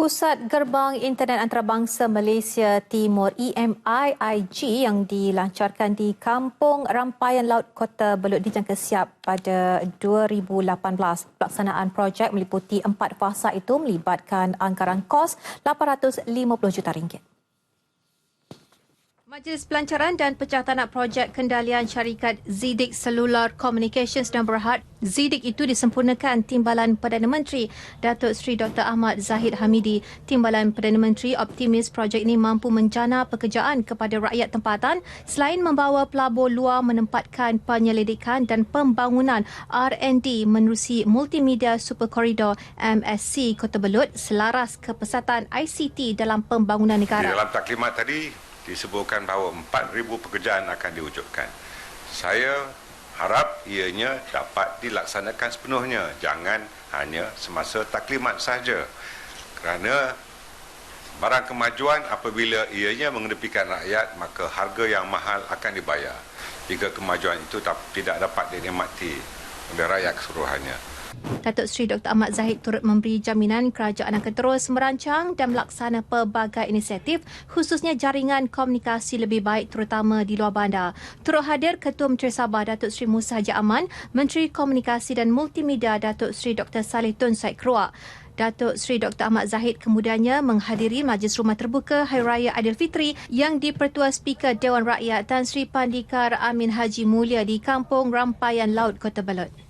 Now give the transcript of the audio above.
Pusat Gerbang Internet Antarabangsa Malaysia Timur EMIIG yang dilancarkan di Kampung Rampayan Laut Kota Belud dijangka siap pada 2018. Pelaksanaan projek meliputi empat fasa itu melibatkan anggaran kos 850 juta ringgit. Majlis Pelancaran dan Pencatanan Projek Kendalian Syarikat Zidik Cellular Communications dan Berhad Zidik itu disempurnakan Timbalan Perdana Menteri Datuk Seri Dr. Ahmad Zahid Hamidi. Timbalan Perdana Menteri optimis projek ini mampu menjana pekerjaan kepada rakyat tempatan selain membawa pelabur luar menempatkan penyelidikan dan pembangunan R&D menerusi Multimedia Super Corridor MSC Kota Belud selaras kepesatan ICT dalam pembangunan negara. Di dalam taklimat tadi disebutkan bahawa 4,000 pekerjaan akan diwujudkan. Saya harap ianya dapat dilaksanakan sepenuhnya. Jangan hanya semasa taklimat sahaja. Kerana barang kemajuan apabila ianya mengedepikan rakyat, maka harga yang mahal akan dibayar. Jika kemajuan itu tidak dapat dinikmati oleh rakyat keseluruhannya. Datuk Seri Dr. Ahmad Zahid turut memberi jaminan kerajaan akan terus merancang dan melaksana pelbagai inisiatif khususnya jaringan komunikasi lebih baik terutama di luar bandar. Turut hadir Ketua Menteri Sabah Datuk Seri Musa Haji Aman, Menteri Komunikasi dan Multimedia Datuk Seri Dr. Saleh Tun Said Keruak. Datuk Seri Dr. Ahmad Zahid kemudiannya menghadiri Majlis Rumah Terbuka Hari Raya Aidilfitri yang dipertua Speaker Dewan Rakyat Tan Sri Pandikar Amin Haji Mulia di Kampung Rampayan Laut Kota Belud.